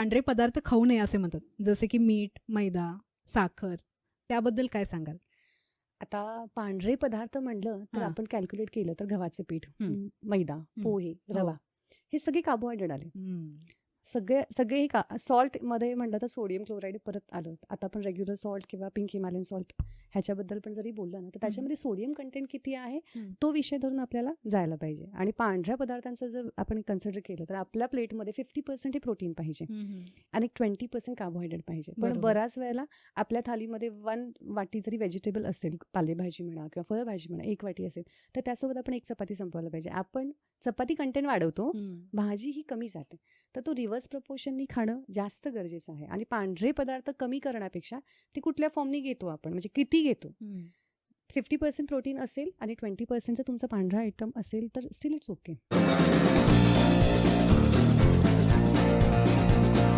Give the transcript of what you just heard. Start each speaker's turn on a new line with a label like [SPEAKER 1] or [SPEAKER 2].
[SPEAKER 1] पांढरे पदार्थ खाऊ नये असे म्हणतात जसे की मीठ मैदा साखर त्याबद्दल काय सांगाल
[SPEAKER 2] आता पांढरे पदार्थ म्हणलं तर. आपण कॅल्क्युलेट केलं तर गव्हाचे पीठ मैदा पोहे
[SPEAKER 1] हो.
[SPEAKER 2] रवा हे सगळे कार्बोहायड्रेट आले. सगळे सगळे का सॉल्टमध्ये म्हणलं तर सोडियम क्लोराईड परत आलं आता आपण रेग्युलर सॉल्ट किंवा पिंक हिमालयन सॉल्ट ह्याच्याबद्दल पण जरी बोललं ना तर त्याच्यामध्ये सोडियम कंटेंट किती आहे. तो विषय धरून आपल्याला जायला पाहिजे आणि पांढऱ्या पदार्थांचं जर आपण कन्सिडर केलं तर आपल्या प्लेटमध्ये फिफ्टी पर्सेंट हे प्रोटीन पाहिजे. आणि ट्वेंटी पर्सेंट कार्बोहायड्रेट पाहिजे पण. बऱ्याच वेळेला आपल्या थालीमध्ये वन वाटी जरी व्हेजिटेबल असेल पालेभाजी म्हणा किंवा फळभाजी म्हणा एक वाटी असेल तर त्यासोबत आपण एक चपाती संपवायला पाहिजे आपण चपाती कंटेंट वाढवतो. भाजी ही कमी जाते तर तो रिव्हर्स प्रपोर्शननी खाणं जास्त गरजेचं आहे. आणि पांढरे पदार्थ कमी करण्यापेक्षा ते कुठल्या फॉर्मनी घेतो आपण? म्हणजे किती घेतो. फिफ्टी पर्सेंट प्रोटीन असेल आणि ट्वेंटी पर्सेंटचं तुमचा पांढरा आयटम असेल तर स्टील इट्स ओके